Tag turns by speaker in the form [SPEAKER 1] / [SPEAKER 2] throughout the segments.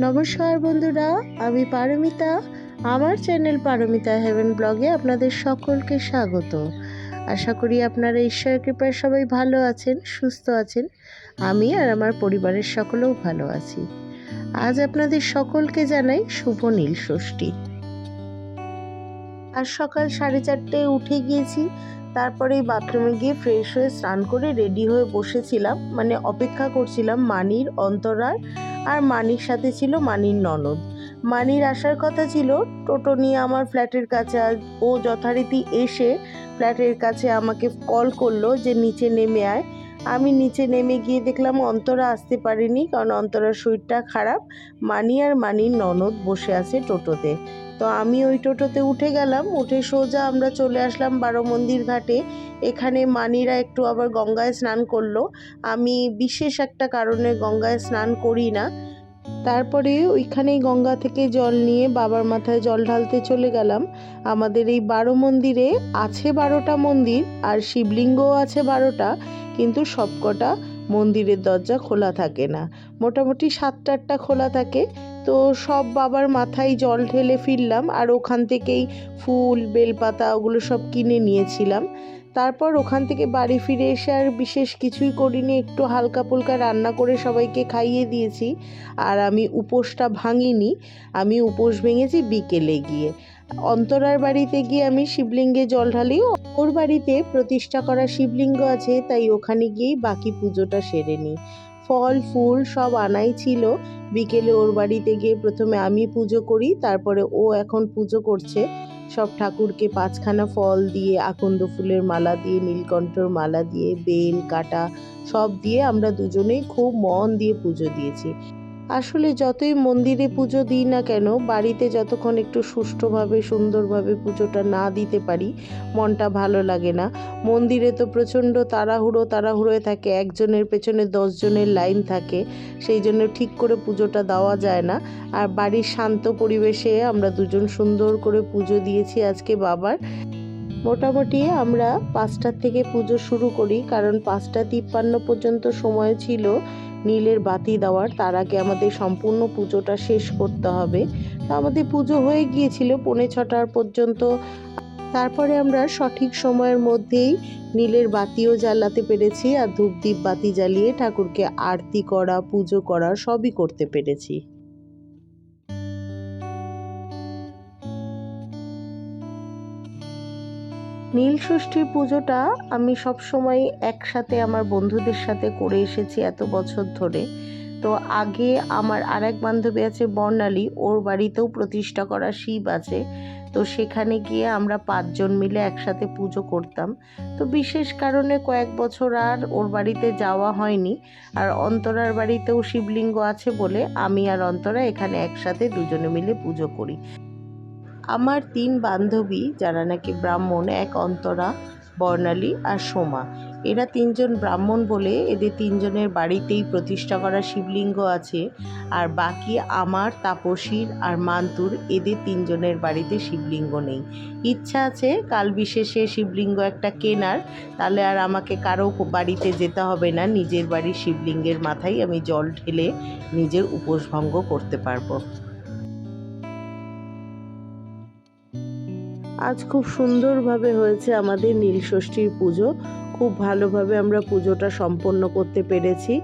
[SPEAKER 1] নমস্কার বন্ধুরা, আমি পারমিতা। আমার চ্যানেল পারমিতা হেভেন ব্লগে আপনাদের সকলকে স্বাগত। আশা করি আপনারা ঈশ্বরের কৃপায় সবাই ভালো আছেন, সুস্থ আছেন। আমি আর আমার পরিবারের সকলেও ভালো আছি। আজ আপনাদের সকলকে জানাই শুভ নীল ষষ্ঠী। আর সকাল সাড়ে চারটে উঠে গিয়েছি তারপরে বাথরুমে গিয়ে ফ্রেশ হয়ে স্নান করে রেডি হয়ে বসেছিলাম। মানে অপেক্ষা করছিলাম মানির অন্তরার আর মানির সাথে ছিল মানির ননদ। মানির আসার কথা ছিল, টোটো নিয়ে আমার ফ্ল্যাটের কাছে ও যথারীতি এসে ফ্ল্যাটের কাছে আমাকে কল করল যে নিচে নেমে আয়। আমি নিচে নেমে গিয়ে দেখলাম অন্তরা আসতে পারেনি, কারণ অন্তরার শরীরটা খারাপ। মানি আর মানির ননদ বসে আছে টোটোতে। তো আমি ওই টোটোতে উঠে গেলাম, উঠে সোজা আমরা চলে আসলাম বারো মন্দির ঘাটে। এখানে মানিরা একটু আবার গঙ্গায় স্নান করল। আমি বিশেষ একটা কারণে গঙ্গায় স্নান করি না। তারপরে ওইখানেই গঙ্গা থেকে জল নিয়ে বাবার মাথায় জল ঢালতে চলে গেলাম। আমাদের এই বারো মন্দিরে আছে বারোটা মন্দির আর শিবলিঙ্গও আছে বারোটা, কিন্তু সবকটা মন্দিরের দরজা খোলা থাকে না। মোটামুটি সাতটা আটটা খোলা থাকে। তো সব বাবার মাথায় জল ঢেলে ফিরলাম আর ওখান থেকেই ফুল, বেলপাতা ওগুলো সব কিনে নিয়েছিলাম। তারপর ওখান থেকে বাড়ি ফিরে এসে আর বিশেষ কিছুই করিনি, একটু হালকা পুলকা রান্না করে সবাইকে খাইয়ে দিয়েছি। আর আমি উপোসটা ভাঙিনি, আমি উপোস ভেঙেছি বিকেলে গিয়ে। অন্তরার বাড়িতে গিয়ে আমি শিবলিঙ্গে জল ঢালি, ওর বাড়িতে প্রতিষ্ঠা করা শিবলিঙ্গ আছে, তাই ওখানে গিয়েই বাকি পুজোটা সেরে নিই। ফল, ফুল সব আনাই ছিল। বিকেলে ওর বাড়িতে গিয়ে প্রথমে আমি পুজো করি, তারপরে ও এখন পুজো করছে। সব ঠাকুরকে পাঁচখানা ফল দিয়ে, আকন্দ ফুলের মালা দিয়ে, নীলকণ্ঠর মালা দিয়ে, বেল, কাটা সব দিয়ে আমরা দুজনেই খুব মন দিয়ে পুজো দিয়েছি। আসলে যতই মন্দিরে পুজো দিই না কেন, বাড়িতে যতক্ষণ একটু সুষ্ঠুভাবে, সুন্দরভাবে পুজোটা না দিতে পারি, মনটা ভালো লাগে না। মন্দিরে তো প্রচণ্ড তাড়াহুড়ো তাড়াহুড়োয় থাকে, একজনের পেছনে দশজনের লাইন থাকে, সেই জন্য ঠিক করে পুজোটা দেওয়া যায় না। আর বাড়ির শান্ত পরিবেশে আমরা দুজন সুন্দর করে পুজো দিয়েছি আজকে বাবার। মোটামুটি আমরা পাঁচটার থেকে পুজো শুরু করি, কারণ পাঁচটা তিপ্পান্ন পর্যন্ত সময় ছিল নীলের বাতি দেওয়ার। তার আগে আমাদের সম্পূর্ণ পুজোটা শেষ করতে হবে। তো আমাদের পুজো হয়ে গিয়েছিল পৌনে ছটার পর্যন্ত। তারপরে আমরা সঠিক সময়ের মধ্যেই নীলের বাতিও জ্বালাতে পেরেছি আর ধূপদীপ বাতি জ্বালিয়ে ঠাকুরকে আরতি করা, পুজো করা সবই করতে পেরেছি। নীল ষষ্ঠীর পুজোটা আমি সবসময় একসাথে আমার বন্ধুদের সাথে করে এসেছি এত বছর ধরে। তো আগে আমার আরেক বান্ধবী আছে বর্ণালী, ওর বাড়িতেও প্রতিষ্ঠা করা শিব আছে। তো সেখানে গিয়ে আমরা পাঁচজন মিলে একসাথে পুজো করতাম। তো বিশেষ কারণে কয়েক বছর আর ওর বাড়িতে যাওয়া হয়নি। আর অন্তরার বাড়িতেও শিবলিঙ্গ আছে বলে আমি আর অন্তরা এখানে একসাথে দুজনে মিলে পুজো করি। আমার তিন বান্ধবী, যারা নাকি ব্রাহ্মণ, এক অন্তরা, বর্ণালী আর সোমা। এরা তিনজন ব্রাহ্মণ বলে এদের তিনজনের বাড়িতেই প্রতিষ্ঠা করা শিবলিঙ্গ আছে। আর বাকি আমার, তাপসীর আর মান্তুর এদের তিনজনের বাড়িতে শিবলিঙ্গ নেই। ইচ্ছা আছে কাল বিশেষে শিবলিঙ্গ একটা কেনার। তাহলে আর আমাকে কারও বাড়িতে যেতে হবে না। নিজের বাড়ির শিবলিঙ্গের মাথায় আমি জল ঢেলে নিজের উপোস ভঙ্গ করতে পারব। আজ খুব সুন্দরভাবে হয়েছে আমাদের নীলষষ্ঠীর পুজো। খুব ভালোভাবে আমরা পুজোটা সম্পন্ন করতে পেরেছি।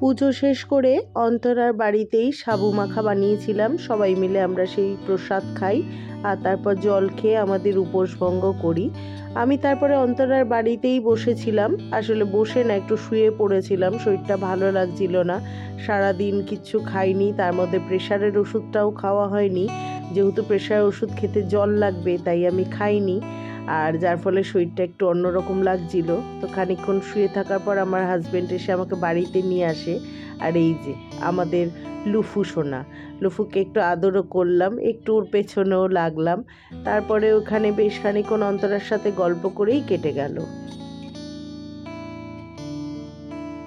[SPEAKER 1] পুজো শেষ করে অন্তরার বাড়িতেই সাবু মাখা বানিয়েছিলাম। সবাই মিলে আমরা সেই প্রসাদ খাই আর তারপর জল খেয়ে আমাদের উপোস ভঙ্গ করি। আমি তারপরে অন্তরার বাড়িতেই বসেছিলাম। আসলে বসে না, একটু শুয়ে পড়েছিলাম। শরীরটা ভালো লাগছিল না। সারাদিন কিচ্ছু খাইনি, তার মধ্যে প্রেশারের ওষুধটাও খাওয়া হয়নি। যেহেতু প্রেশার ওষুধ খেতে জল লাগবে, তাই আমি খাইনি। আর যার ফলে শরীরটা একটু অন্যরকম লাগছিল। তো খানিকক্ষণ শুয়ে থাকার পর আমার হাজব্যান্ড এসে আমাকে বাড়িতে নিয়ে আসে। আর এই যে, আমাদের লুফু সোনা। লুফুকে একটু আদরও করলাম, একটু ওর পেছনেও লাগলাম। তারপরে ওখানে বেশ খানিক্ষণ অন্তরার সাথে গল্প করেই কেটে গেল।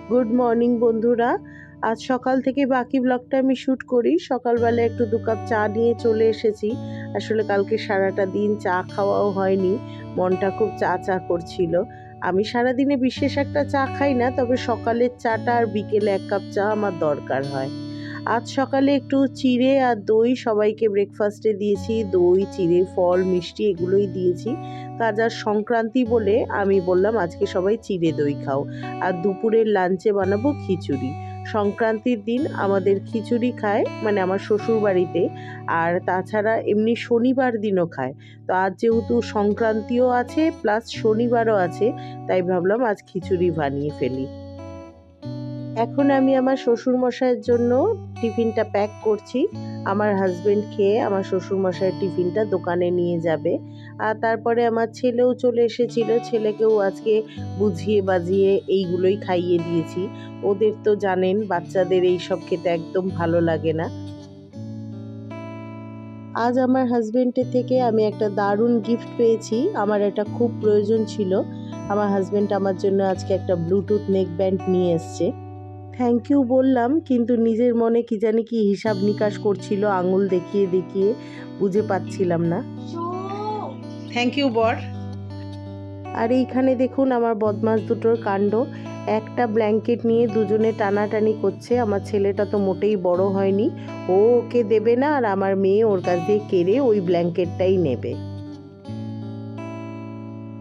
[SPEAKER 1] গুড মর্নিং বন্ধুরা। আজ সকাল থেকে বাকি ব্লগটা আমি শ্যুট করি। সকালবেলা একটু দু কাপ চা নিয়ে চলে এসেছি। আসলে কালকে সারাটা দিন চা খাওয়াও হয়নি। মনটা খুব চা চা করছিল। আমি সারাদিনে বিশেষ একটা চা খাই না, তবে সকালের চাটা আর বিকেলে এক কাপ চা আমার দরকার হয়। আজ সকালে একটু চিড়ে আর দই সবাইকে ব্রেকফাস্টে দিয়েছি। দই, চিড়ে, ফল, মিষ্টি এগুলোই দিয়েছি। কাজ আর সংক্রান্তি বলে আমি বললাম, আজকে সবাই চিড়ে দই খাও। আর দুপুরের লাঞ্চে বানাবো খিচুড়ি। সংক্রান্তির দিন আমাদের খিচুড়ি খায় মানে আমার শ্বশুর বাড়িতে আর তাছাড়া এমনি শনিবার দিনও খায়। তো আজ যেহেতু সংক্রান্তিও আছে, প্লাস শনিবারও আছে, তাই ভাবলাম আজ খিচুড়ি বানিয়ে ফেলি। এখন আমি আমার শ্বশুর মশাইয়ের জন্য টিফিনটা প্যাক করছি। আমার হাজবেন্ড খেয়ে আমার শ্বশুর মশাইয়ের টিফিনটা দোকানে নিয়ে যাবে। আর তারপরে আমার ছেলেও চলে এসেছিল। ছেলেকেও আজকে বুঝিয়ে বাজিয়ে এইগুলোই খাইয়ে দিয়েছি। ওদের তো জানেন, বাচ্চাদের এই সব খেতে একদম ভালো লাগে না। আজ আমার হাজবেন্ডের থেকে আমি একটা দারুণ গিফট পেয়েছি। আমার এটা খুব প্রয়োজন ছিল। আমার হাজবেন্ড আমার জন্য আজকে একটা ব্লুটুথ নেক ব্যান্ড নিয়ে এসছে। থ্যাংক ইউ বললাম কিন্তু নিজের মনে কি জানি কি হিসাব নিকাশ করছিল আঙুল দেখিয়ে দেখিয়ে বুঝে পাচ্ছিলাম না। থ্যাংক ইউ বর। আর এইখানে দেখুন আমার বদমাস দুটোর কাণ্ড। একটা ব্ল্যাঙ্কেট নিয়ে দুজনে টানাটানি করছে আমার ছেলেটা তো মোটেই বড় হয়নি। ও ওকে দেবে না আর আমার মেয়ে ওর কাছ দিয়ে কেড়ে ওই ব্ল্যাঙ্কেটটাই নেবে।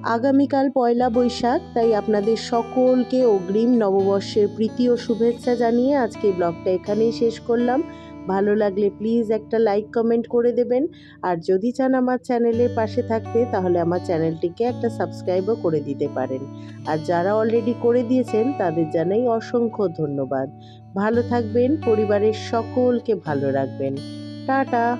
[SPEAKER 1] আগামীকাল পয়লা বৈশাখ, তাই আপনাদের সকলকে অগ্রিম নববর্ষের প্রীতি ও শুভেচ্ছা জানিয়ে আজকে ব্লগটা এখানেই শেষ করলাম। ভালো লাগলে প্লিজ একটা লাইক, কমেন্ট করে দেবেন। আর যদি চান আমার চ্যানেলের পাশে থাকতে, তাহলে আমার চ্যানেলটিকে একটা সাবস্ক্রাইবও করে দিতে পারেন। আর যারা অলরেডি করে দিয়েছেন, তাদের জানাই অসংখ্য ধন্যবাদ। ভালো থাকবেন, পরিবারের সকলকে ভালো রাখবেন। টাটা!